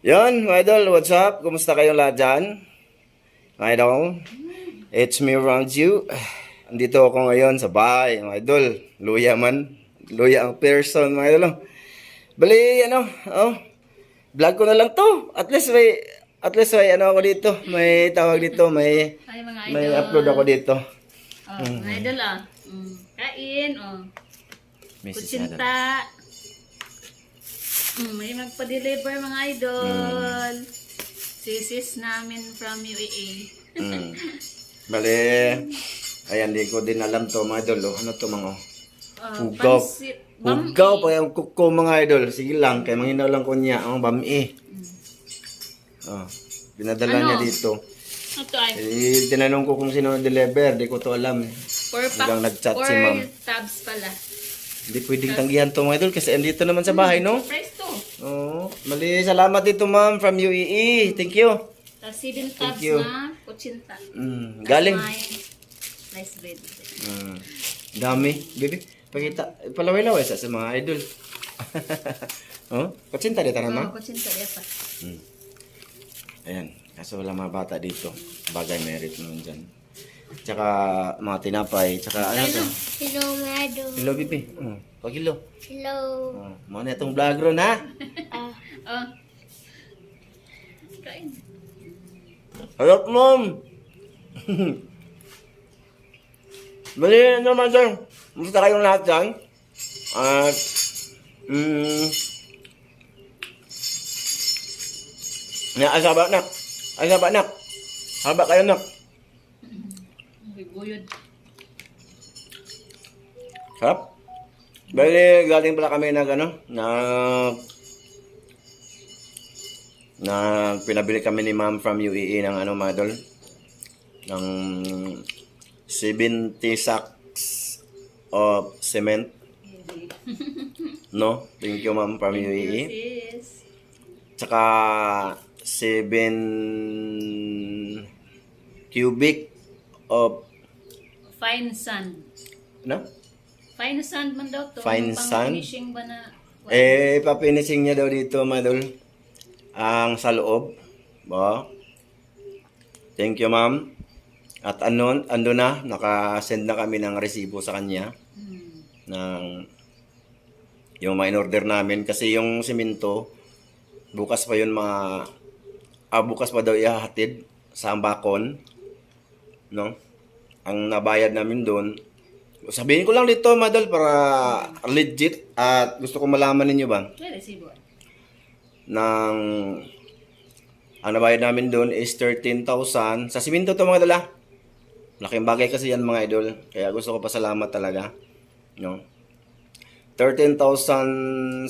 Yan, mga idol, what's up? Kumusta kayong lahat dyan? Mga idol, it's me around you. Andito ako ngayon sa bahay, mga idol. Luya man. Luya ang person, mga idol. Bali, ano, oh, vlog ko na lang to. At least may, at least may, ano ako dito. May tawag dito, may, Ay, mga idol. may upload ako dito. Oh, mga idol, ah. Mm, kain, oh. Mrs. Kutsinta. Mm, may magpa-deliver, mga idol. Sisis namin from UAE. Mm. Bali, ayan, di ko din alam to, mga idol. Oh. Ano to, mga, oh? Oh, Hugaw. Hugaw pa yung kuko mga idol. Sige lang, kay manginaw lang ko niya ang bami. Oh, pinadala Ano? niya dito. Ito ay Eh, tinanong ko kung sino deliver, di ko to alam. four. Hanggang nag-chat si ma'am. tabs pala. Hindi pwedeng tanggihan to mga idol kasi andito naman sa bahay, no? Oo. Mali, salamat dito ma'am from UAE. Thank you. Tapos seven tabs you. na kutsinta. Mm, galing. May rice bread. Mm, dami. Baby, pakita. Palaway-laway sa, sa mga idol. oh, kutsinta dito na ma'am. Oh, kutsinta diya pa. Ayan. Kaso wala mga bata dito. Bagay merit naman dyan. Tsaka mga tinapay. Tsaka ano to? Hello, Mado. Hello, Bibi. Oh, pagilo. Hello. Oh, mo na itong vlog ron, ha? Ah, Oh. Kain. Harap, mom! Bali, ano naman dyan? Musta kayong lahat dyan? At, mm, na, asaba, nak. Haba kayo, nak. Guyod. Sarap. Bali, galing pala kami nag ano, na na pinabili kami ni ma'am from UAE ng ano mga idol ng 70 sacks of cement no thank you ma'am from UAE Sis. tsaka 7 cubic of Fine sand. no Fine sand man daw to. Fine Pang sand? finishing ba na? Eh, papinising niya daw dito, madol. Ang sa loob. Ba? Thank you, ma'am. At ano, ando na, naka-send na kami ng resibo sa kanya. Hmm. Ng yung mga in-order namin. Kasi yung simento, bukas pa yun mga, ah, bukas pa daw ihahatid sa Ambacon. No? Ang nabayad namin doon, sabihin ko lang dito, madal, para legit. At gusto ko malaman ninyo ba, May resibo. ng ang nabayad namin doon is 13,000 sa simento to mga dala. Laking bagay kasi yan mga idol. Kaya gusto ko pasalamat talaga. No? 13,727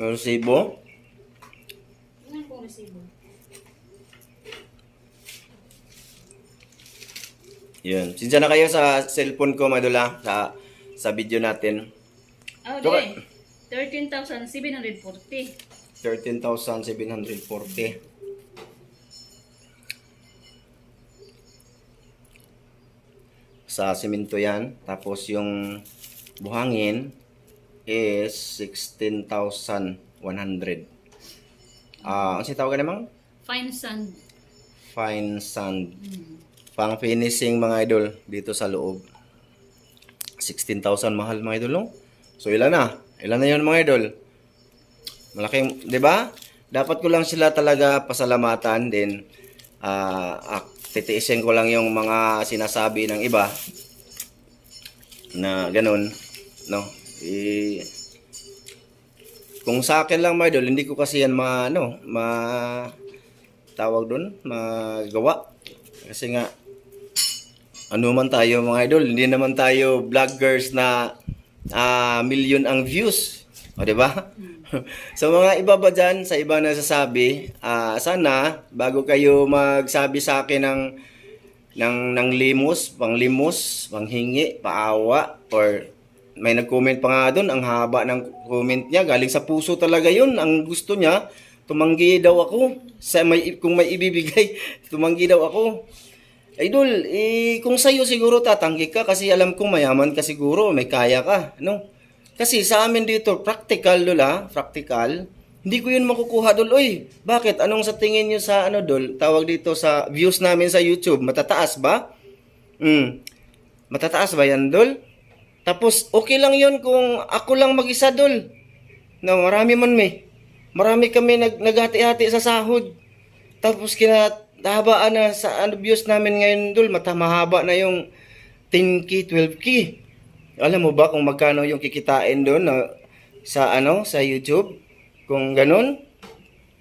yung resibo. Ano pong resibo? Yun. Sinsya na kayo sa cellphone ko, madula, sa sa video natin. Oh, di. 13,740. 13,740. Sa simento yan. Tapos yung buhangin is 16,100. Ah, ano siya tawag namang? Fine sand. Fine sand. Hmm. Pang finishing mga idol dito sa loob. 16,000 mahal mga idol, no? So ilan na? Ilan na 'yon mga idol? Malaking, 'di ba? Dapat ko lang sila talaga pasalamatan din ah ah, titiisin ko lang yung mga sinasabi ng iba na ganun, no? Eh, kung sa akin lang mga idol, hindi ko kasi yan ma, ano, ma, tawag doon, magawa. Kasi nga, ano man tayo mga idol, hindi naman tayo vloggers na ah, million ang views. O, di ba? so mga iba ba dyan, sa iba nasasabi, ah, sana, bago kayo magsabi sa akin ng, ng, ng limos, panglimos, panghingi, paawa, or may nag-comment pa nga doon, ang haba ng comment niya, galing sa puso talaga yun. Ang gusto niya, tumanggi daw ako. Sa may, kung may ibibigay, tumanggi daw ako. Idol, eh, kung sa'yo siguro tatanggi ka kasi alam kong mayaman ka siguro, may kaya ka, no? Kasi sa amin dito, practical dol ha, practical. Hindi ko yun makukuha dol. Uy, bakit? Anong sa tingin nyo sa ano dol? Tawag dito sa views namin sa YouTube. Matataas ba? Hmm. Matataas ba yan dol? Tapos okay lang yun kung ako lang mag-isa dol. Na marami man may. Marami kami nag naghati-hati sa sahod. Tapos kinahabaan na sa ano views namin ngayon dol, mata mahaba na yung 10k, 12k. Alam mo ba kung magkano yung kikitain doon na sa ano sa YouTube? Kung ganun,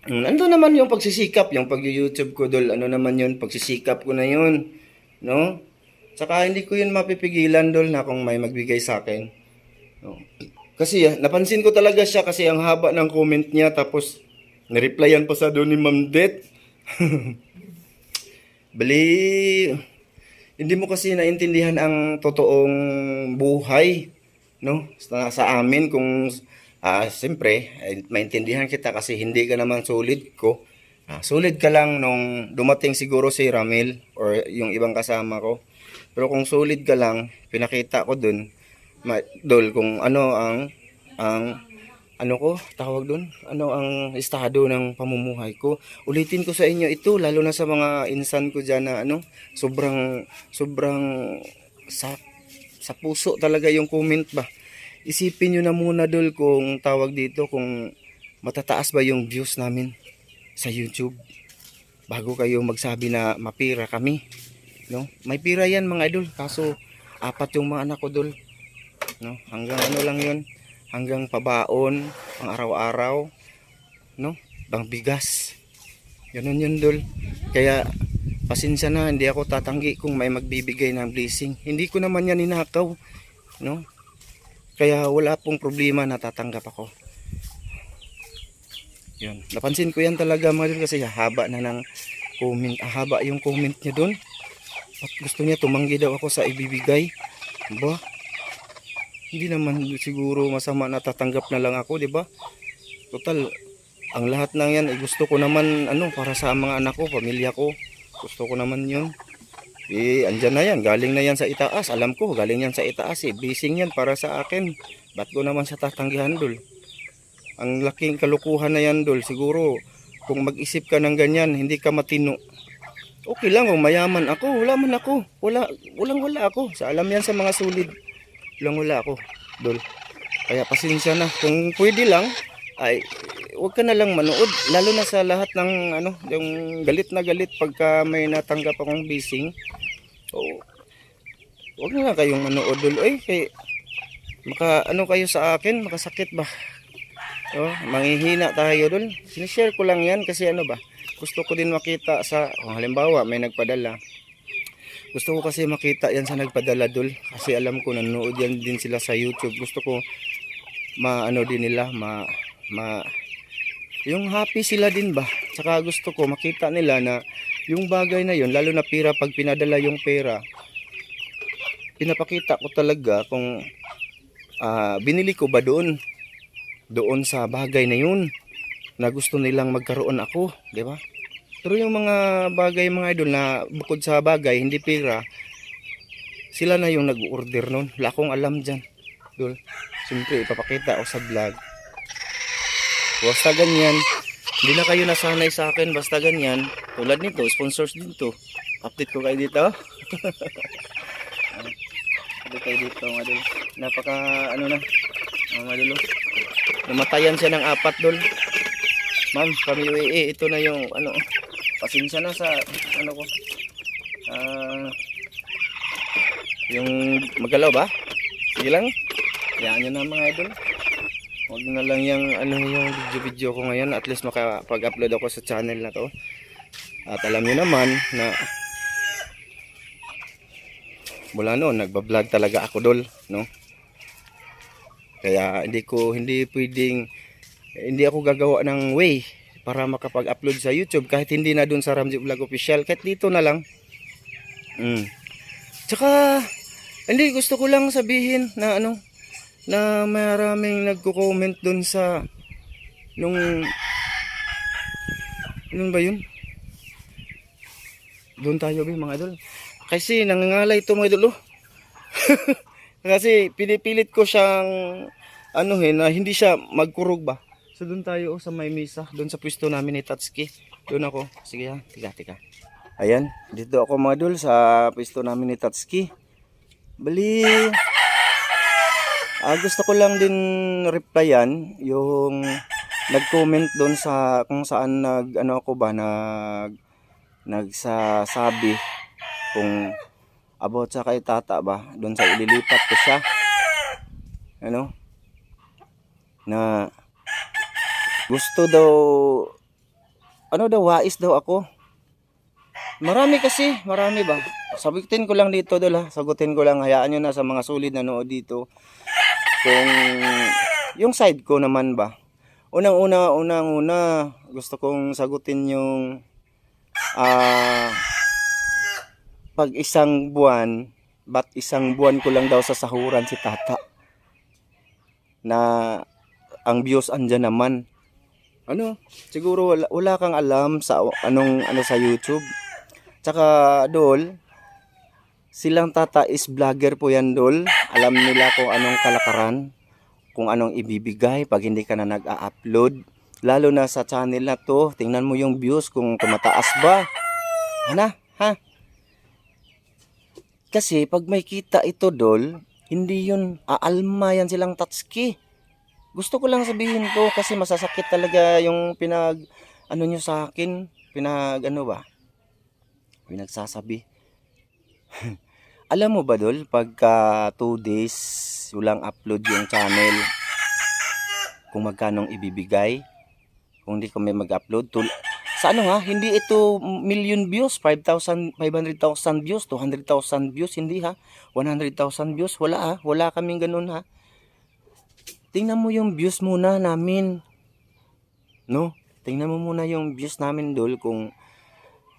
ando naman yung pagsisikap, yung pag-YouTube ko dol, ano naman yun, pagsisikap ko na yun, no? Saka hindi ko yun mapipigilan dol na kung may magbigay sa akin. No. Kasi ah, napansin ko talaga siya kasi ang haba ng comment niya tapos nireplyan pa sa doon ni Ma'am Det. Bali, hindi mo kasi naintindihan ang totoong buhay, no? Sa, sa amin kung ah siyempre, eh, maintindihan kita kasi hindi ka naman solid ko. Ah, solid ka lang nung dumating siguro si Ramil or yung ibang kasama ko. Pero kung solid ka lang, pinakita ko dun, ma, dol kung ano ang ang ano ko tawag dun? Ano ang estado ng pamumuhay ko? Ulitin ko sa inyo ito lalo na sa mga insan ko diyan na ano sobrang sobrang sa sa puso talaga yung comment ba? Isipin nyo na muna dol kung tawag dito kung matataas ba yung views namin sa YouTube. Bago kayo magsabi na mapira kami no? May pira yan mga idol. Kaso apat yung mga anak ko dol. No? Hanggang ano lang yun hanggang pabaon pang araw-araw no? Pang bigas. Ganun yun dol. Kaya pasensya na hindi ako tatanggi kung may magbibigay ng blessing. Hindi ko naman yan ninakaw no? Kaya wala pong problema na tatanggap ako. Yun. Napansin ko yan talaga mga dol kasi haba na ng comment ah, haba yung comment niya dun at gusto niya tumanggi daw ako sa ibibigay. Ba hindi naman siguro masama na tatanggap na lang ako, di ba? Total, ang lahat ng yan, eh, gusto ko naman, ano, para sa mga anak ko, pamilya ko. Gusto ko naman yun. Eh, andyan na yan. Galing na yan sa itaas. Alam ko, galing yan sa itaas eh. Bising yan para sa akin. Ba't ko naman sa tatanggihan, dol? Ang laking kalukuhan na yan, dol. Siguro, kung mag-isip ka ng ganyan, hindi ka matino. Okay lang kung mayaman ako. Wala man ako. Wala, walang wala ako. Sa alam yan sa mga sulid lang wala ako, dol. Kaya pasensya na. Kung pwede lang, ay huwag ka na lang manood. Lalo na sa lahat ng ano, yung galit na galit pagka may natanggap akong bising. O, huwag na lang kayong manood, dol. Ay, kay, maka, ano kayo sa akin, makasakit ba? Oh, manghihina tayo, dol. Sinishare ko lang yan kasi ano ba, gusto ko din makita sa, kung halimbawa, may nagpadala. Gusto ko kasi makita yan sa nagpadala dul kasi alam ko nanonood yan din sila sa YouTube. Gusto ko maano din nila ma ma yung happy sila din ba? Saka gusto ko makita nila na yung bagay na yon lalo na pera pag pinadala yung pera pinapakita ko talaga kung ah, binili ko ba doon doon sa bagay na yun na gusto nilang magkaroon ako, di ba? Pero yung mga bagay mga idol na bukod sa bagay, hindi pera, sila na yung nag-order nun. Wala akong alam dyan. Dol. Siyempre, ipapakita ko sa vlog. Basta ganyan. Hindi na kayo nasanay sa akin. Basta ganyan. Tulad nito, sponsors din to. Update ko kayo dito. Update kayo dito mga idol. Napaka ano na. Mga idol. oh. Namatayan siya ng apat dol. Ma'am, kami UAE, ito na yung ano, pasensya na sa ano ko. Ah, yung magalaw ba? Sige lang. Hayaan nyo na mga idol. Huwag na lang yung ano yung video-video ko ngayon. At least makapag-upload ako sa channel na to. At alam nyo naman na mula noon nagba-vlog talaga ako dol, no? Kaya hindi ko hindi pwedeng hindi ako gagawa ng way para makapag-upload sa YouTube kahit hindi na dun sa Ramji Vlog Official kahit dito na lang mm. tsaka hindi gusto ko lang sabihin na ano na maraming nagko-comment dun sa nung nung ba yun doon tayo ba mga idol kasi nangangalay ito mga idol oh. kasi pinipilit ko siyang anuhin na hindi siya magkurog ba. So doon tayo oh, sa may misa, doon sa pwesto namin ni Tatsuki. Doon ako. Sige ha, tiga, tiga. Ayan, dito ako mga dul sa pwesto namin ni Tatsuki. Bali, ah, gusto ko lang din replyan yung nag-comment doon sa kung saan nag ano ako ba nag nagsasabi kung about sa kay tata ba doon sa ililipat ko siya ano na gusto daw ano daw wais daw ako. Marami kasi marami ba? Sagutin ko lang dito dol ha sagutin ko lang. Hayaan nyo na sa mga solid na nood dito. Kung yung side ko naman ba? Unang una unang una gusto kong sagutin yung ah pag isang buwan, ba't isang buwan ko lang daw sa sahuran si tata? Na ang views andyan naman. Ano? Siguro wala, wala kang alam sa anong ano sa YouTube. Tsaka dol, silang tata is vlogger po yan dol. Alam nila kung anong kalakaran, kung anong ibibigay pag hindi ka na nag-a-upload. Lalo na sa channel na to, tingnan mo yung views kung tumataas ba. Hana? Ha? Kasi pag may kita ito, Dol, hindi yun aalma yan silang tatski. Gusto ko lang sabihin to kasi masasakit talaga yung pinag ano nyo sa akin, pinag ano ba? Pinagsasabi. Alam mo ba, Dol, pagka 2 days walang upload yung channel, kung magkanong ibibigay, kung hindi kami mag-upload, sa ano ha, hindi ito million views, 5,000, 500,000 views, 200,000 views, hindi ha, 100,000 views, wala ha, wala kaming ganun ha. Tingnan mo yung views muna namin. No? Tingnan mo muna yung views namin dol kung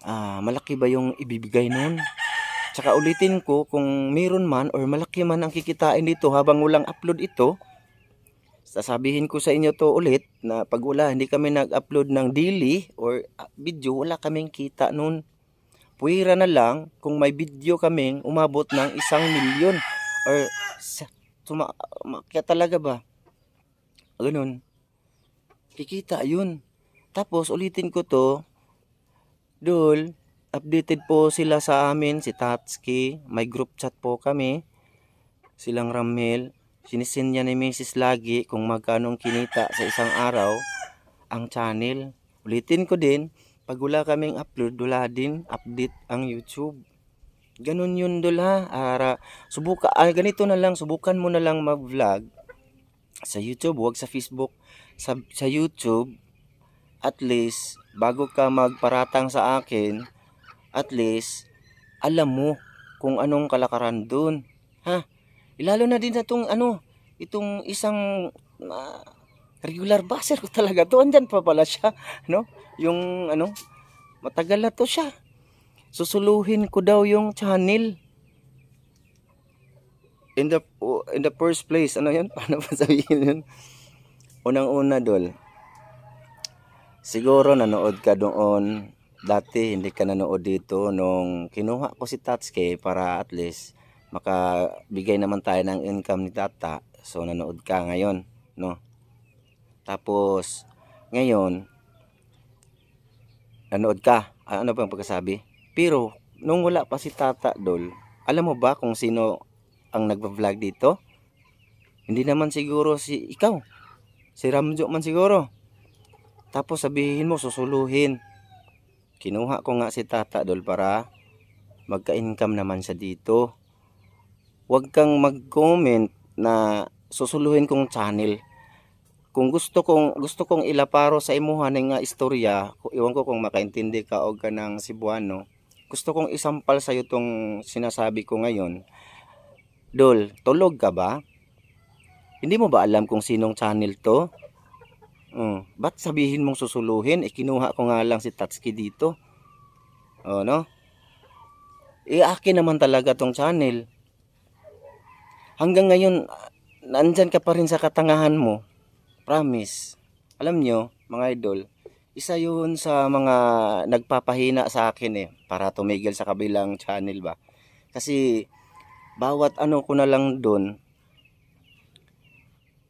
ah, malaki ba yung ibibigay nun. Tsaka ulitin ko kung meron man or malaki man ang kikitain dito habang walang upload ito, sasabihin ko sa inyo to ulit na pag wala, hindi kami nag-upload ng daily or uh, video, wala kaming kita nun. Puwira na lang kung may video kaming umabot ng isang milyon or tuma, ma- kaya talaga ba? Ganun. Kikita yun. Tapos ulitin ko to, Dol, updated po sila sa amin, si Tatski, may group chat po kami, silang Ramel, sinisin niya ni Mrs. lagi kung magkanong kinita sa isang araw ang channel. Ulitin ko din, pag wala kaming upload, wala din update ang YouTube. Ganun yun dol ha. Ara, subuka, ah, ganito na lang, subukan mo na lang mag-vlog sa YouTube, wag sa Facebook. Sa, sa YouTube, at least, bago ka magparatang sa akin, at least, alam mo kung anong kalakaran doon. Ha? Ilalo na din na itong ano, itong isang ah, regular baser ko talaga to. Andyan pa pala siya, no? Yung ano, matagal na to siya. Susuluhin ko daw yung channel. In the in the first place, ano yun? Paano ba sabihin yun? Unang-una, dol. Siguro nanood ka doon. Dati hindi ka nanood dito nung kinuha ko si Tatsuke para at least makabigay naman tayo ng income ni Tata. So nanood ka ngayon, no? Tapos ngayon nanood ka. Ano bang pagkasabi? Pero nung wala pa si Tata Dol, alam mo ba kung sino ang nagva-vlog dito? Hindi naman siguro si ikaw. Si Ramjo man siguro. Tapos sabihin mo susuluhin. Kinuha ko nga si Tata Dol para magka-income naman siya dito. Huwag kang mag-comment na susuluhin kong channel. Kung gusto kong gusto kong ilaparo sa imuhan nga istorya, iwan ko kung makaintindi ka o ka ng Cebuano. Gusto kong isampal sa iyo tong sinasabi ko ngayon. Dol, tulog ka ba? Hindi mo ba alam kung sinong channel to? Oh, ba't sabihin mong susuluhin? Eh, kinuha ko nga lang si Tatsuki dito. Oh, no? Eh, akin naman talaga tong channel. Hanggang ngayon, nandyan ka pa rin sa katangahan mo. Promise. Alam nyo, mga idol, isa yun sa mga nagpapahina sa akin eh, para tumigil sa kabilang channel ba. Kasi, bawat ano ko na lang doon,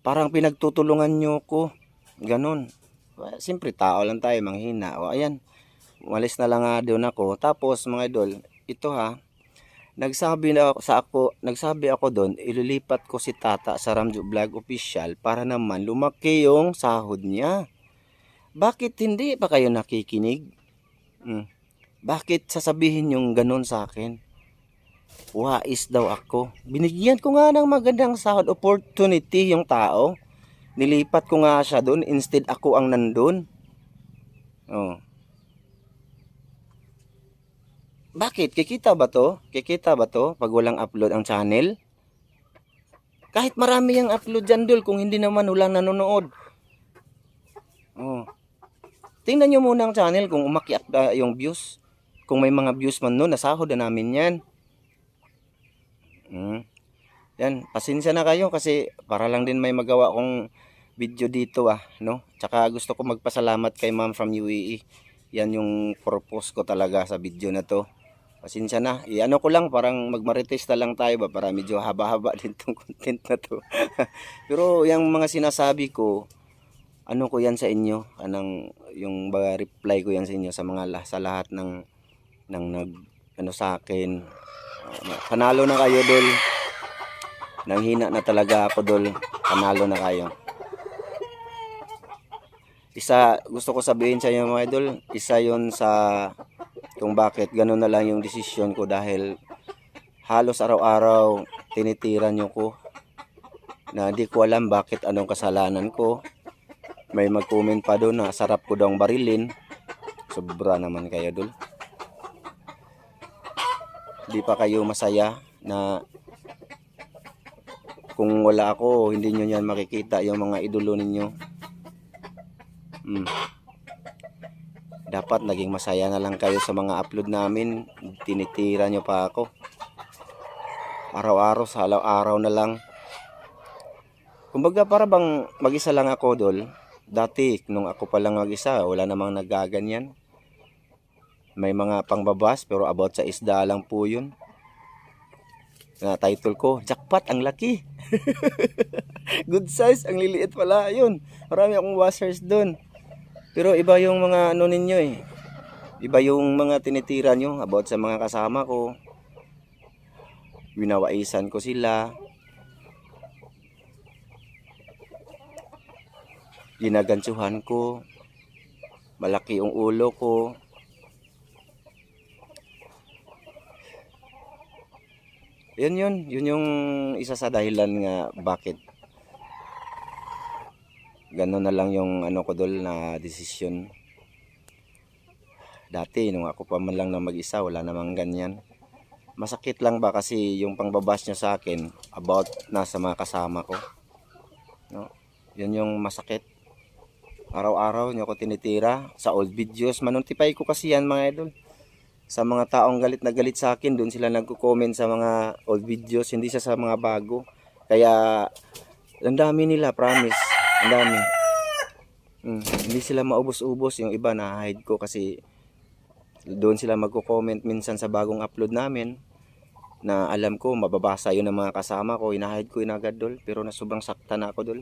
parang pinagtutulungan nyo ko. Ganon. Siyempre, tao lang tayo, manghina. O, ayan. Umalis na lang nga doon ako. Tapos, mga idol, ito ha, nagsabi na sa ako, nagsabi ako doon, ililipat ko si Tata sa Ramjo Vlog Official para naman lumaki yung sahod niya. Bakit hindi pa kayo nakikinig? Hmm. Bakit sasabihin yung ganun sa akin? Wais daw ako. Binigyan ko nga ng magandang sahod opportunity yung tao. Nilipat ko nga siya doon instead ako ang nandun. Oh. Bakit? Kikita ba to? Kikita ba to pag walang upload ang channel? Kahit marami yung upload dyan dul kung hindi naman walang nanonood. Oh. Tingnan nyo muna ang channel kung umakyat ba yung views. Kung may mga views man nun, nasahod na namin yan. Mm. Yan, pasensya na kayo kasi para lang din may magawa kong video dito ah, no? Tsaka gusto ko magpasalamat kay ma'am from UAE. Yan yung purpose ko talaga sa video na to. Pasensya na. I-ano ko lang, parang magmarites na lang tayo ba para medyo haba-haba din tong content na to. Pero yung mga sinasabi ko, ano ko yan sa inyo, anong yung reply ko yan sa inyo sa mga sa lahat ng ng nag ano sa akin. Panalo na kayo dol. Nanghina na talaga ako dol. Panalo na kayo. Isa gusto ko sabihin sa inyo mga idol, isa 'yon sa kung bakit ganun na lang yung desisyon ko dahil halos araw-araw tinitira nyo ko na hindi ko alam bakit anong kasalanan ko may mag-comment pa doon na sarap ko daw barilin sobra naman kayo dul di pa kayo masaya na kung wala ako hindi nyo yan makikita yung mga idolo ninyo. Hmm. dapat naging masaya na lang kayo sa mga upload namin. Tinitira nyo pa ako. Araw-araw sa araw-araw na lang. Kumbaga para bang mag-isa lang ako dol. Dati nung ako pa lang mag-isa wala namang nagaganyan may mga pangbabas pero about sa isda lang po yun. Na title ko jackpot ang laki. Good size ang liliit pala yun. Marami akong washers doon pero iba yung mga ano ninyo eh. Iba yung mga tinitira nyo about sa mga kasama ko. Winawaisan ko sila. Ginagansuhan ko. Malaki yung ulo ko yun yun. Yun yung isa sa dahilan nga bakit ganun na lang yung ano ko dol na desisyon. Dati nung ako pa man lang na mag-isa wala namang ganyan. Masakit lang ba kasi yung pangbabas nyo sa akin about nasa mga kasama ko? No? Yun yung masakit. Araw-araw nyo ako tinitira. Sa old videos manotify ko kasi yan mga idol sa mga taong galit na galit sa akin doon sila nagko-comment sa mga old videos hindi siya sa mga bago. Kaya ang dami nila promise. Ang dami. Mm, hindi sila maubos-ubos yung iba na hide ko kasi doon sila magko-comment minsan sa bagong upload namin na alam ko mababasa yun ng mga kasama ko inahide ko inagad dol. Pero na sobrang sakta na ako dol.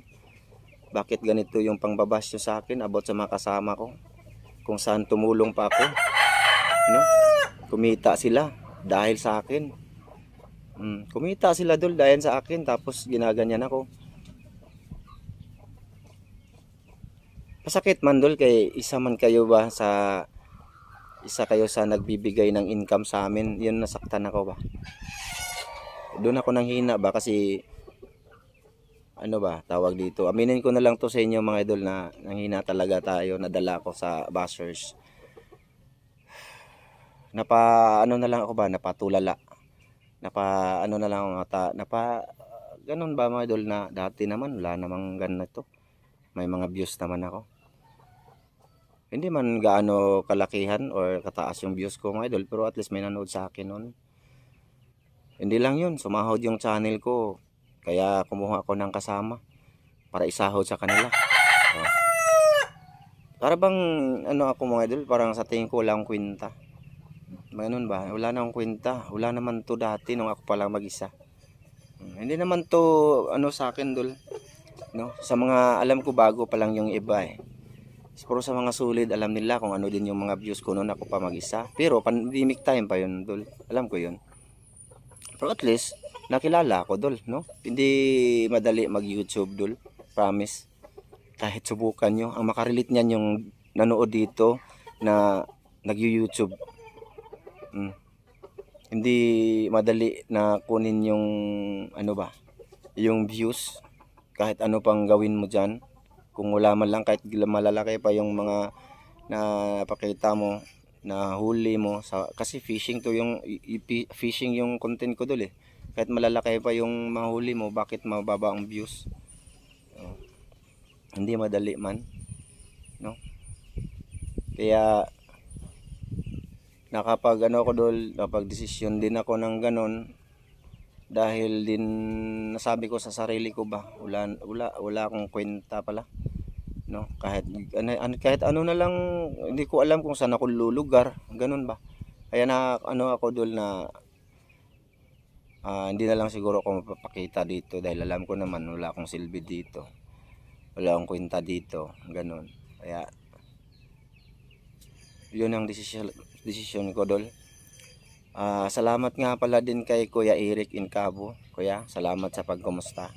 Bakit ganito yung pangbabas nyo sa akin about sa mga kasama ko? Kung saan tumulong pa ako no? kumita sila dahil sa akin mm, kumita sila dol dahil sa akin tapos ginaganyan ako Masakit man dol kay isa man kayo ba sa isa kayo sa nagbibigay ng income sa amin, yun nasaktan ako ba. Doon ako nang hina ba kasi ano ba, tawag dito. Aminin ko na lang to sa inyo mga idol na nanghina talaga tayo, nadala ko sa bashers. Napa ano na lang ako ba, napatulala. Napa ano na lang ako ata, napa ganun ba mga idol na dati naman wala namang ganito. May mga views naman ako hindi man gaano kalakihan or kataas yung views ko mga idol pero at least may nanood sa akin nun hindi lang yun sumahod yung channel ko kaya kumuha ako ng kasama para isahod sa kanila oh. para bang ano ako mga idol parang sa tingin ko lang kwenta ganun ba wala na akong kwenta wala naman to dati nung ako pa lang mag isa Hmm, hindi naman to ano sa akin dol No? Sa mga alam ko bago pa lang yung iba eh. Pero sa mga sulit, alam nila kung ano din yung mga views ko noon ako pa mag-isa. Pero pandemic time pa yun, dol. Alam ko yun. Pero at least, nakilala ako, dol, no? Hindi madali mag-YouTube, dol. Promise. Kahit subukan nyo. Ang makarelate niyan yung nanood dito na nag-YouTube. Mm. Hindi madali na kunin yung, ano ba, yung views. Kahit ano pang gawin mo dyan. Kung wala man lang, kahit malalaki pa yung mga napakita mo na huli mo sa kasi fishing to yung fishing yung content ko dul eh kahit malalaki pa yung mahuli mo bakit mababa ang views Oh. hindi madali man no kaya nakapag ano ko dul nakapag desisyon din ako ng ganon dahil din nasabi ko sa sarili ko ba wala wala wala akong kwenta pala. No kahit ano, kahit ano na lang hindi ko alam kung saan ako lulugar ganun ba. Kaya na ano ako dul na ah, hindi na lang siguro ako mapapakita dito dahil alam ko naman wala akong silbi dito. Wala akong kwenta dito ganun. Kaya yun ang desisyon desisyon ko dol Ah, salamat nga pala din kay Kuya Eric Incabo kuya salamat sa pagkumusta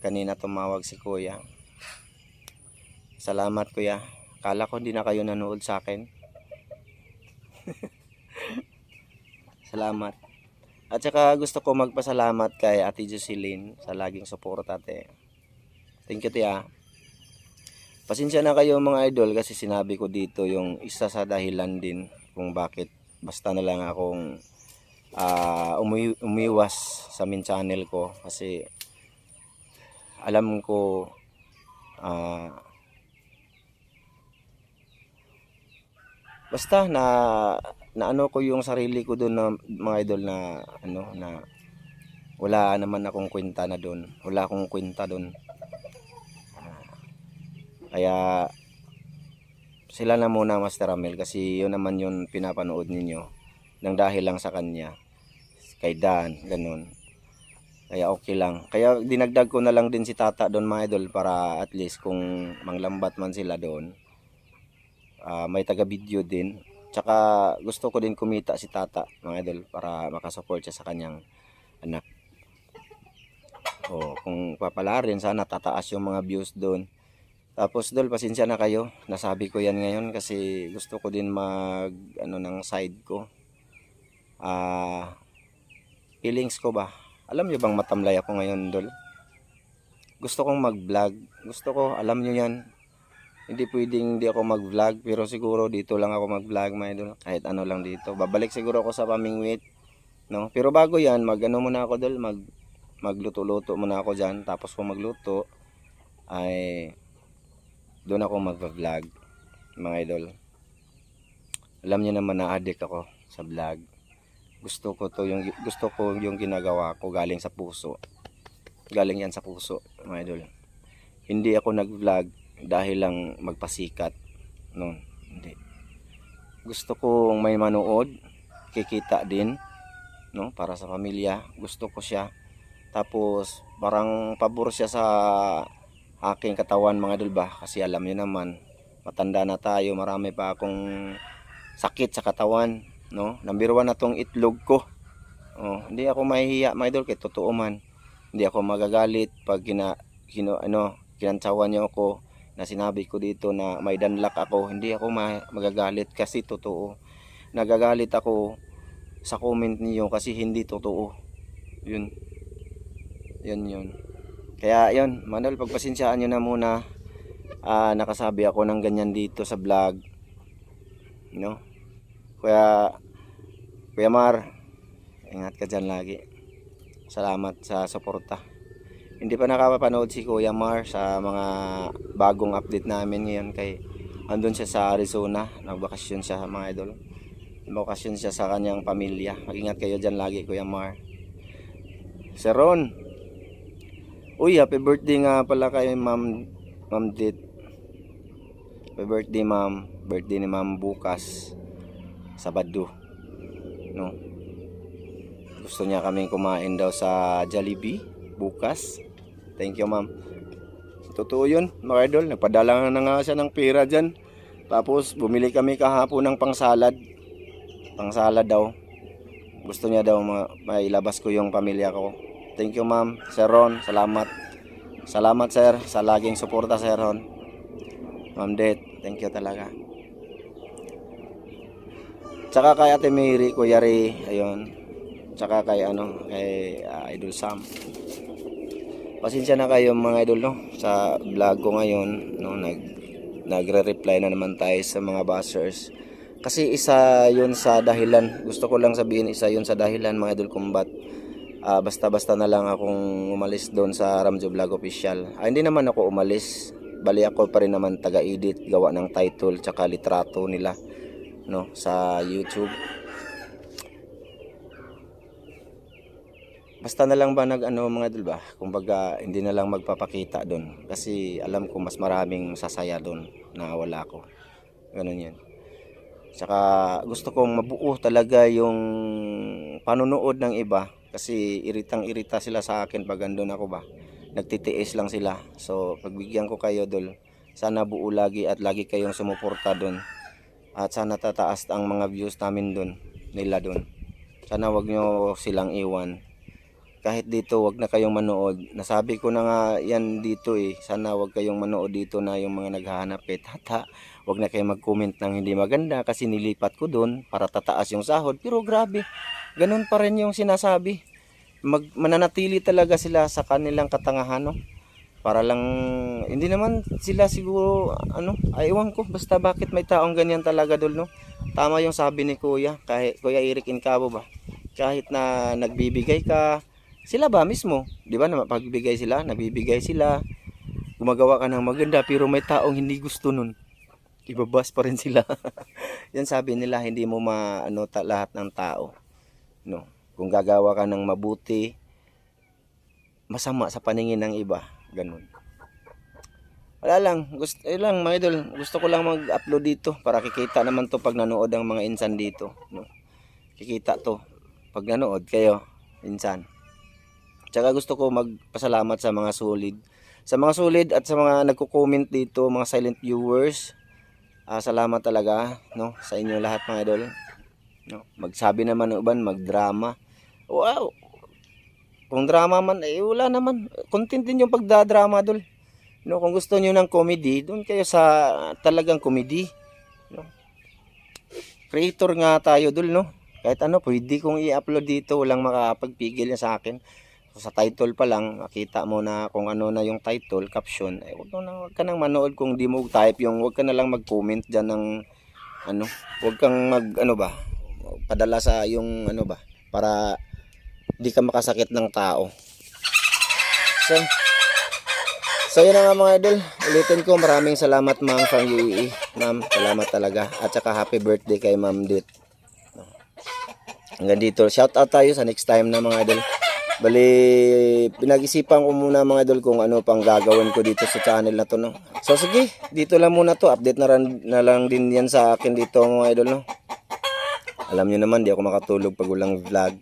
kanina tumawag si Kuya Salamat kuya. Kala ko hindi na kayo nanood sa akin. Salamat. At saka gusto ko magpasalamat kay Ate Jocelyn sa laging suporta ate. Thank you tiya. Pasensya na kayo mga idol kasi sinabi ko dito yung isa sa dahilan din kung bakit basta na lang akong ah, umi- umiwas sa min channel ko. Kasi alam ko ah basta na na ano ko yung sarili ko doon na mga idol na ano na wala naman akong kwenta na doon wala akong kwenta doon Ah, kaya sila na muna Master Amel kasi yun naman yung pinapanood ninyo nang dahil lang sa kanya kay Dan ganun kaya okay lang kaya dinagdag ko na lang din si Tata doon mga idol para at least kung manglambat man sila doon Ah, may taga-video din. Tsaka gusto ko din kumita si Tata, mga idol, para makasupport siya sa kanyang anak. O, kung papala rin, sana tataas yung mga views doon. Tapos, dol, pasensya na kayo. Nasabi ko yan ngayon kasi gusto ko din mag, ano, ng side ko. Ah, feelings ko ba? Alam niyo bang matamlay ako ngayon, dol? Gusto kong mag-vlog. Gusto ko, alam niyo yan, hindi pwedeng hindi ako mag-vlog pero siguro dito lang ako mag-vlog mga idol kahit ano lang dito babalik siguro ako sa pamingwit no pero bago yan mag ano muna ako dol mag magluto-luto muna ako diyan tapos kung magluto ay doon ako mag-vlog mga idol. Alam niyo naman na addict ako sa vlog. Gusto ko to yung gusto ko yung ginagawa ko galing sa puso. Galing yan sa puso mga idol. Hindi ako nag-vlog dahil lang magpasikat. No hindi. Gusto kong may manood kikita din no para sa pamilya. Gusto ko siya. Tapos parang pabor siya sa aking katawan mga idol ba kasi alam niyo naman matanda na tayo marami pa akong sakit sa katawan no number one na tong itlog ko oh, hindi ako mahihiya mga idol kay totoo man hindi ako magagalit pag gina, gino, ano kinantsawan niyo ako na sinabi ko dito na may danlak ako, hindi ako ma- magagalit kasi totoo. Nagagalit ako sa comment niyo kasi hindi totoo. Yun. Yun yun. Kaya yun, Manuel, pagpasensyaan nyo na muna. Ah, nakasabi ako ng ganyan dito sa vlog. No? Kaya, Kuya Mar, ingat ka dyan lagi. Salamat sa suporta hindi pa nakapapanood si Kuya Mar sa mga bagong update namin ngayon kay andun siya sa Arizona nagbakasyon siya mga idol nagbakasyon siya sa kanyang pamilya mag-ingat kayo dyan lagi Kuya Mar Sir Ron uy happy birthday nga pala kay Ma'am Ma'am Dit happy birthday Ma'am birthday ni Ma'am bukas Sabado no gusto niya kaming kumain daw sa Jollibee bukas Thank you, ma'am. totoo yun, mga idol. Nagpadala na nga siya ng pera dyan. Tapos, bumili kami kahapon ng pangsalad. Pangsalad daw. Gusto niya daw ma- mailabas ko yung pamilya ko. Thank you, ma'am. Sir Ron, salamat. Salamat, sir, sa laging suporta, Sir Ron. Ma'am Det, thank you talaga. Tsaka kay Ate Mary, Kuya Ray, ayun. Tsaka kay ano, kay ah, Idol Sam. Pasensya na kayo mga idol no sa vlog ko ngayon no nag nagre-reply na naman tayo sa mga bashers. Kasi isa 'yun sa dahilan. Gusto ko lang sabihin isa 'yun sa dahilan mga idol kung ah, basta-basta na lang akong umalis doon sa Ramjo Vlog Official. Ah, hindi naman ako umalis. Bali ako pa rin naman taga-edit, gawa ng title tsaka litrato nila no sa YouTube. Basta na lang ba nag ano mga idol ba? Kumbaga hindi na lang magpapakita doon kasi alam ko mas maraming sasaya doon na wala ako. Ganun 'yan. Tsaka gusto kong mabuo talaga yung panunood ng iba kasi iritang-irita sila sa akin pag andun ako ba. Nagtitiis lang sila. So pagbigyan ko kayo dol, sana buo lagi at lagi kayong sumuporta doon. At sana tataas ang mga views namin doon, nila doon. Sana wag nyo silang iwan kahit dito wag na kayong manood. Nasabi ko na nga yan dito eh. Sana wag kayong manood dito na yung mga naghahanap eh. Tata, wag na kayong mag-comment ng hindi maganda kasi nilipat ko doon para tataas yung sahod. Pero grabe, ganun pa rin yung sinasabi. Mag, mananatili talaga sila sa kanilang katangahan, no? Para lang, hindi naman sila siguro, ano, aywan ko, basta bakit may taong ganyan talaga dul, no? Tama yung sabi ni Kuya, kahit Kuya Eric Incabo ba? Kahit na nagbibigay ka, sila ba mismo, 'di ba? Na pagbibigay sila, nabibigay sila. Gumagawa ka ng maganda pero may taong hindi gusto nun. Ibabas pa rin sila. Yan sabi nila, hindi mo maano lahat ng tao. No. Kung gagawa ka ng mabuti, masama sa paningin ng iba, ganun. Wala lang, gusto eh lang mga idol, gusto ko lang mag-upload dito para kikita naman to pag nanood ang mga insan dito, no. Kikita to pag nanood kayo, insan. Tsaka gusto ko magpasalamat sa mga solid. Sa mga solid at sa mga nagko-comment dito, mga silent viewers. ah, salamat talaga no sa inyo lahat mga idol. No, magsabi naman ng iban, magdrama. Wow. Kung drama man eh wala naman. Content din yung pagdadrama dol. No, kung gusto niyo ng comedy, doon kayo sa talagang comedy. No. Creator nga tayo dol, no. Kahit ano, pwede kong i-upload dito, walang makapagpigil niya sa akin. Sa title pa lang, makita mo na kung ano na yung title, caption. Eh, wag, na, wag ka nang manood kung di mo type yung, wag ka na lang mag-comment dyan ng, ano, wag kang mag, ano ba, padala sa yung, ano ba, para di ka makasakit ng tao. So, so yun nga mga idol. Ulitin ko, maraming salamat ma'am from UAE. Ma'am, salamat talaga. At saka happy birthday kay ma'am Dit. Hanggang dito. Shout out tayo sa next time na mga idol. Bali, pinag-isipan ko muna mga idol kung ano pang gagawin ko dito sa channel na to, no. So sige, dito lang muna to. Update na, ran, na lang din yan sa akin dito mga idol, no. Alam niyo naman, di ako makatulog pag walang vlog.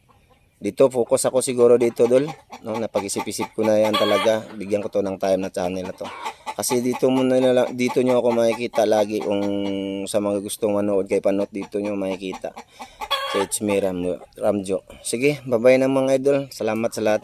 Dito, focus ako siguro dito, dol. No, napag-isip-isip ko na yan talaga. Bigyan ko to ng time na channel na to. Kasi dito muna na dito nyo ako makikita lagi kung sa mga gustong manood kay Panot, dito nyo makikita. Me, Ram, Ramjo. Sige, bye-bye mga idol. Salamat sa lahat.